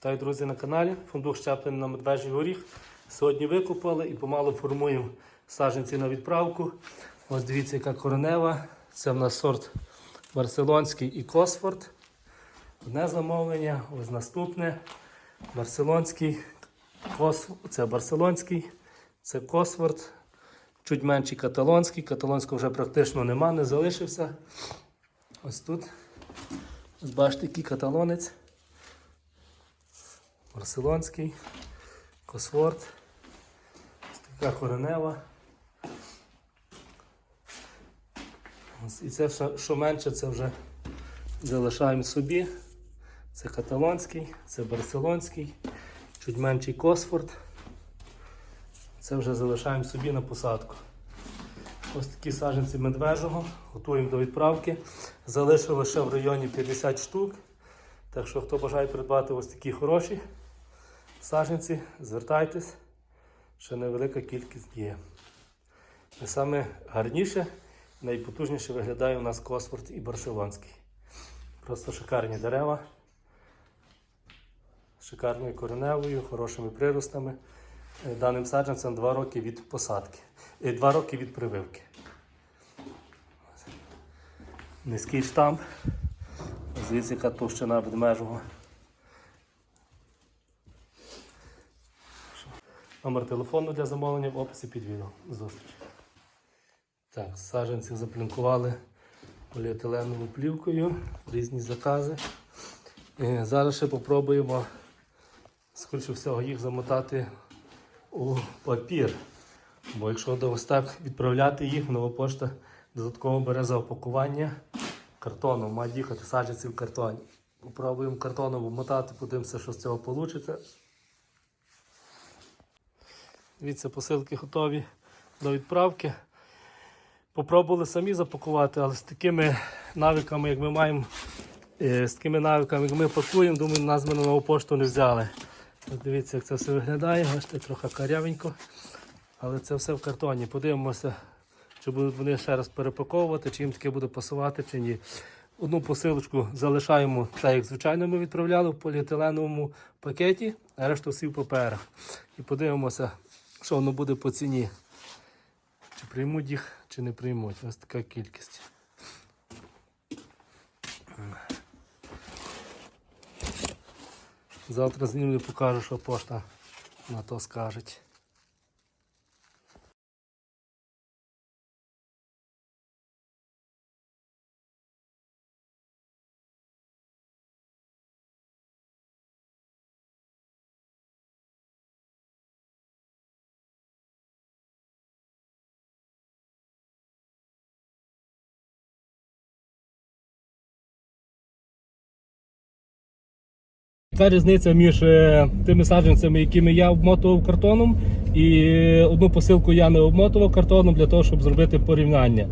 Вітаю, друзі, на каналі. Фундук щеплений на медвежий горіх. Сьогодні викопали і помалу формуємо саджанці на відправку. Ось дивіться, яка коронева. Це в нас сорт Барселонський і Косфорд. Одне замовлення, ось наступне. Барселонський, Кос... це Барселонський, це Косфорд. Чуть менший каталонський. Каталонського вже практично нема, не залишився. Ось тут. Ось бачите, який каталонець. Барселонський, Косворд, така коренева. І це, що, менше, це вже залишаємо собі. Це каталонський, це барселонський, чуть менший Косфорд. Це вже залишаємо собі на посадку. Ось такі саджанці медвежого. Готуємо до відправки. Залишили ще в районі 50 штук. Так що, хто бажає придбати ось такі хороші саджанці, звертайтесь. Ще невелика кількість є. І саме гарніше, найпотужніше виглядає у нас Косфорд і Барселонський. Просто шикарні дерева. З шикарною кореневою, хорошими приростами. Е, Даним саджанцям 2 роки від посадки. 2 роки від прививки. Низький штамп. Звідси яка товщина ведмежого. Номер телефону для замовлення в описі під відео. Зустріч. Так, саджанців заплінкували поліетиленовою плівкою, різні закази. Е, Зараз ще попробуємо, скоріше всього, їх замотати у папір. Бо якщо до ось так відправляти їх, нова пошта додатково бере за опакування картоном. Мають їхати саджанці в картоні. Попробуємо картоном обмотати, подивимося, що з цього вийде. Дивіться, посилки готові до відправки. Попробували самі запакувати, але з такими навиками, як ми маємо, е, з такими навиками, як ми пакуємо, думаю, нас ми на нову пошту не взяли. Дивіться, як це все виглядає. Бачите, трохи карявенько. Але це все в картоні. Подивимося, чи будуть вони ще раз перепаковувати, чи їм таке буде пасувати, чи ні. Одну посилочку залишаємо, так як звичайно ми відправляли в поліетиленовому пакеті, а решту всі в паперах. І подивимося, що воно буде по ціні. Чи приймуть їх, чи не приймуть. Ось така кількість. Завтра знімлю покажу, що пошта на то скаже. Яка різниця між е, тими саджанцями, якими я обмотував картоном, і е, одну посилку я не обмотував картоном для того, щоб зробити порівняння.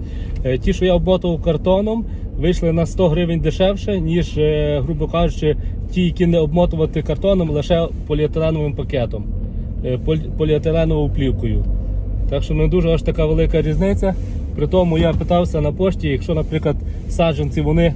Е, Ті, що я обмотував картоном, вийшли на 100 гривень дешевше, ніж, грубо кажучи, ті, які не обмотувати картоном, лише поліетиленовим пакетом, поліетиленовою плівкою. Так що не дуже аж така велика різниця. При тому я питався на пошті, якщо, наприклад, саджанці вони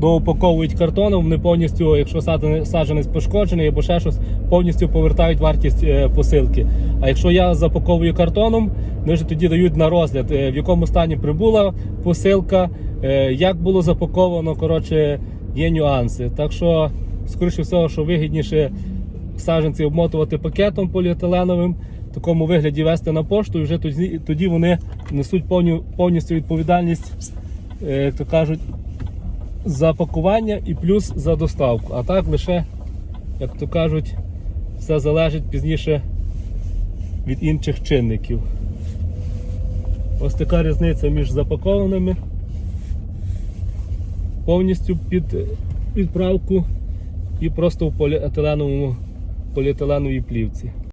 доупаковують картоном, вони повністю, якщо саджане- саджанець пошкоджений або ще щось, повністю повертають вартість е, посилки. А якщо я запаковую картоном, вони вже тоді дають на розгляд, е, в якому стані прибула посилка, е, як було запаковано, коротше, є нюанси. Так що, скоріше всього, що вигідніше саджанці обмотувати пакетом поліетиленовим, в такому вигляді вести на пошту, і вже тоді, тоді вони несуть повністю відповідальність, як то кажуть, за пакування і плюс за доставку. А так лише, як то кажуть, все залежить пізніше від інших чинників. Ось така різниця між запакованими повністю під відправку і просто в поліетиленовому поліетиленовій плівці.